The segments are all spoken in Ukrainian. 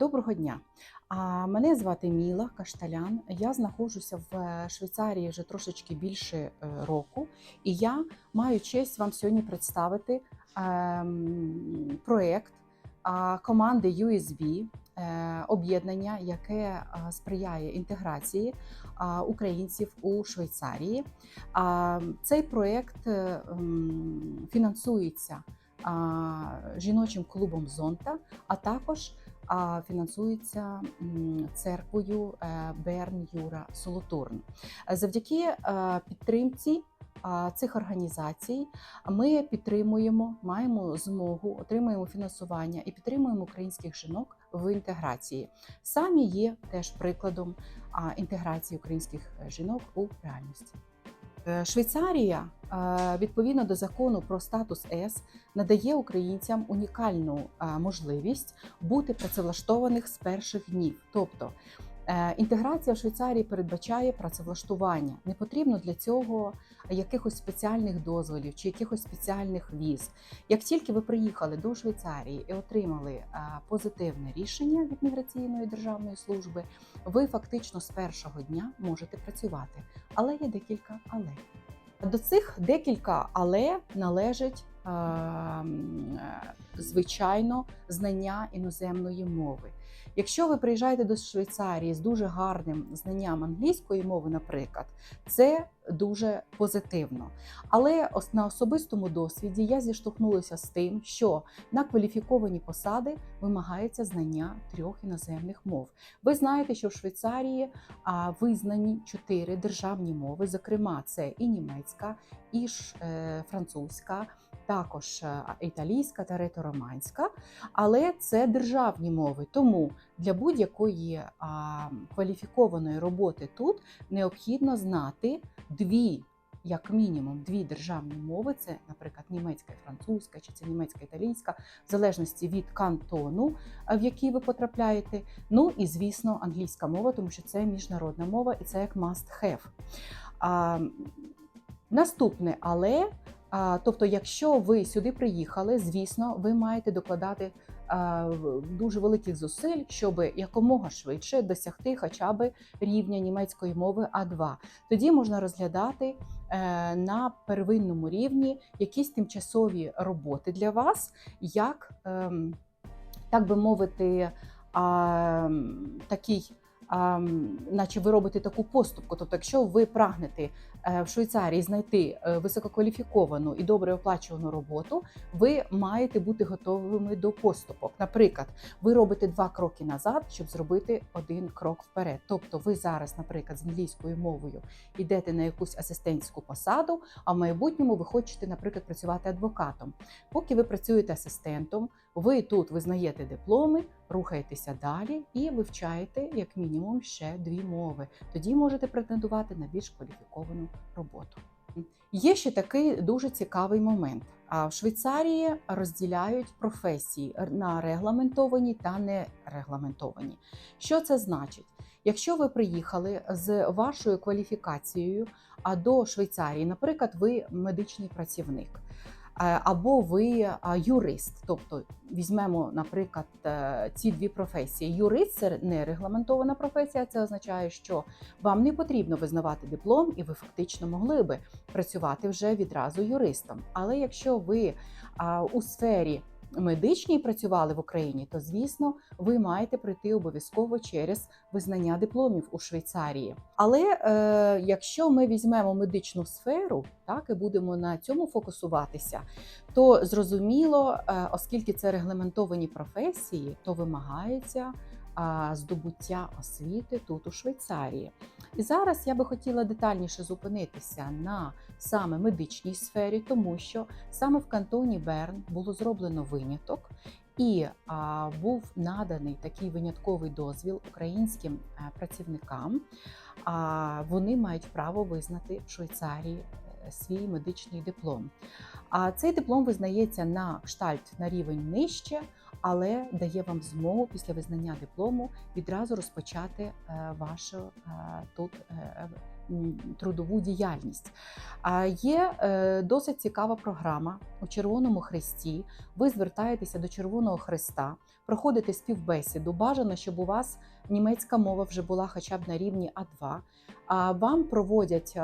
Доброго дня. Мене звати Міла Кашталян. Я знаходжуся в е, Швейцарії вже трошечки більше е, року, і я маю честь вам сьогодні представити ем, проєкт команди USB, е, об'єднання, яке сприяє інтеграції українців у Швейцарії. Цей проєкт е, фінансується жіночим клубом Зонта, а також фінансується церквою е, Берн Юра Солотурн. Завдяки е, підтримці цих організацій ми підтримуємо, маємо змогу, отримуємо фінансування і підтримуємо українських жінок в інтеграції. Самі є теж прикладом інтеграції українських е, жінок у реальності. Е, Швейцарія е, відповідно до закону про статус С надає українцям унікальну е, можливість бути працевлаштованих з перших днів. Тобто інтеграція в Швейцарії передбачає працевлаштування. Не потрібно для цього якихось спеціальних дозволів чи якихось спеціальних віз. Як тільки ви приїхали до Швейцарії і отримали е, позитивне рішення від міграційної державної служби, ви фактично з першого дня можете працювати. Але є декілька але. До цих декілька але належить е, е, звичайно знання іноземної мови. Якщо ви приїжджаєте до Швейцарії з дуже гарним знанням англійської мови, наприклад, це дуже позитивно. Але на особистому досвіді я зіштовхнулася з тим, що на кваліфіковані посади вимагається знання трьох іноземних мов. Ви знаєте, що в Швейцарії визнані чотири державні мови, зокрема, це і німецька, і е, французька, також е, італійська та ретороманська, але це державні мови. Тому для будь-якої кваліфікованої роботи тут необхідно знати дві. Як мінімум дві державні мови, це, наприклад, німецька і французька, чи це німецька італійська, в залежності від кантону, в який ви потрапляєте. Ну і звісно, англійська мова, тому що це міжнародна мова і це як must have. А, наступне, але тобто, якщо ви сюди приїхали, звісно, ви маєте докладати дуже великих зусиль, щоб якомога швидше досягти хоча б рівня німецької мови А2. Тоді можна розглядати е, на первинному рівні якісь тимчасові роботи для вас, як, ем, так би мовити, такий. Наче ви робите таку поступку. Тобто, якщо ви прагнете е, в Швейцарії знайти е, висококваліфіковану і добре оплачувану роботу, ви маєте бути готовими до поступок. Наприклад, ви робите два кроки назад, щоб зробити один крок вперед. Тобто, ви зараз, наприклад, з англійською мовою йдете на якусь асистентську посаду, а в майбутньому ви хочете, наприклад, працювати адвокатом. Поки ви працюєте асистентом, ви тут визнаєте дипломи, рухаєтеся далі і вивчаєте як мінімум ще дві мови. Тоді можете претендувати на більш кваліфіковану роботу. Є ще такий дуже цікавий момент. А в Швейцарії розділяють професії на регламентовані та нерегламентовані. Що це значить? Якщо ви приїхали з вашою кваліфікацією а до Швейцарії, наприклад, ви медичний працівник. Е, Або ви юрист, тобто візьмемо, наприклад, е, ці дві професії. Юрист це не регламентована професія. Це означає, що вам не потрібно визнавати диплом, і ви фактично могли би працювати вже відразу юристом. Але якщо ви у сфері медичній працювали в Україні, то звісно ви маєте пройти обов'язково через визнання дипломів у Швейцарії. Але е, якщо ми візьмемо медичну сферу, так і будемо на цьому фокусуватися, то зрозуміло, е, оскільки це регламентовані професії, то вимагається здобуття освіти тут у Швейцарії. І зараз я би хотіла детальніше зупинитися на саме медичній сфері, тому що саме в кантоні Берн було зроблено виняток. І а, був наданий такий винятковий дозвіл українським е, працівникам. А вони мають право визнати в Швейцарії е, свій медичний диплом. А цей диплом визнається на кштальт на рівень нижче, але дає вам змогу після визнання диплому відразу розпочати е, вашу е, тут е, трудову діяльність. А Є е, досить цікава програма у Червоному Хресті. Ви звертаєтеся до Червоного Хреста, проходите співбесіду. Бажано, щоб у вас німецька мова вже була хоча б на рівні А2. А вам проводять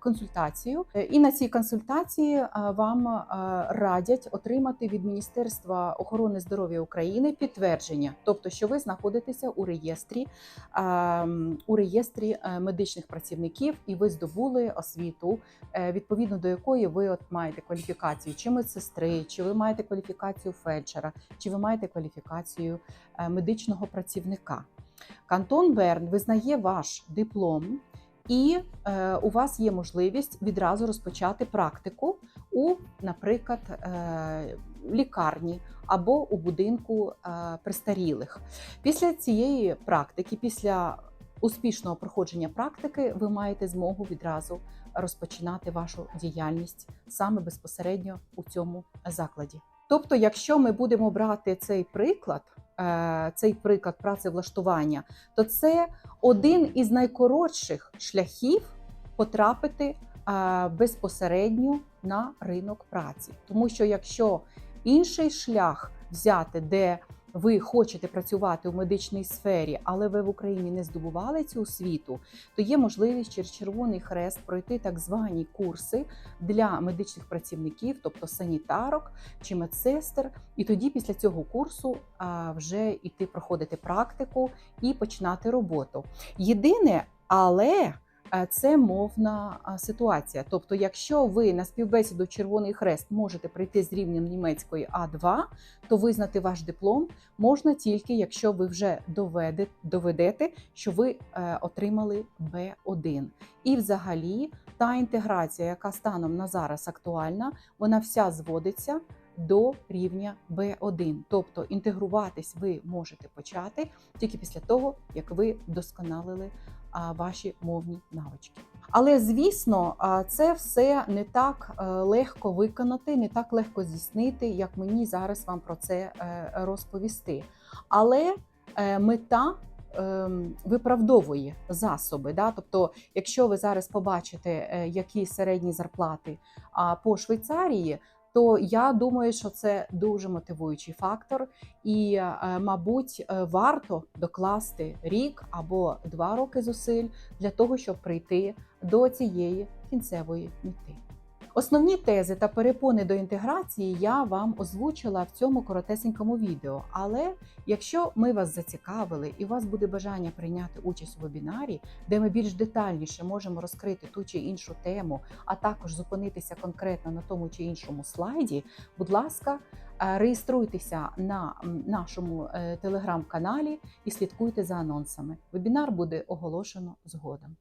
консультацію, Е, і на цій консультації вам радять отримати від Міністерства охорони здоров'я України підтвердження, тобто, що ви знаходитеся у реєстрі у реєстрі е, медичних працівників, і ви здобули освіту, е, відповідно до якої ви от маєте кваліфікацію чи медсестри, чи ви маєте кваліфікацію фельдшера, чи ви маєте кваліфікацію е, медичного працівника. Кантон Берн визнає ваш диплом, і е, у вас є можливість відразу розпочати практику у, наприклад, е, лікарні або у будинку е, престарілих. Після цієї практики, після успішного проходження практики, ви маєте змогу відразу розпочинати вашу діяльність саме безпосередньо у цьому закладі. Тобто, якщо ми будемо брати цей приклад, е, цей приклад працевлаштування, то це один із найкоротших шляхів потрапити е, безпосередньо на ринок праці. Тому що якщо інший шлях взяти, де ви хочете працювати у медичній сфері, але ви в Україні не здобували цю освіту, то є можливість через Червоний Хрест пройти так звані курси для медичних працівників, тобто санітарок чи медсестер. І тоді, після цього курсу, вже йти проходити практику і починати роботу. Єдине, але це мовна ситуація. Тобто, якщо ви на співбесіду Червоний Хрест можете прийти з рівнем німецької А2, то визнати ваш диплом можна тільки, якщо ви вже доведете, що ви е, отримали Б1. І взагалі та інтеграція, яка станом на зараз актуальна, вона вся зводиться до рівня B1. Тобто інтегруватись ви можете почати тільки після того, як ви вдосконалили ваші мовні навички. Але звісно, це все не так е, легко виконати, не так легко здійснити, як мені зараз вам про це е, розповісти. Але е, мета. ем, Виправдовує засоби, да? тобто, якщо ви зараз побачите, які середні зарплати по Швейцарії, то я думаю, що це дуже мотивуючий фактор, і, е, мабуть, е, варто докласти рік або два роки зусиль для того, щоб прийти до цієї кінцевої мети. Основні тези та перепони до інтеграції я вам озвучила в цьому коротесенькому відео. Але якщо ми вас зацікавили і у вас буде бажання прийняти участь у вебінарі, де ми більш детальніше можемо розкрити ту чи іншу тему, а також зупинитися конкретно на тому чи іншому слайді, будь ласка, е, реєструйтеся на нашому е, телеграм-каналі і слідкуйте за анонсами. Вебінар буде оголошено згодом.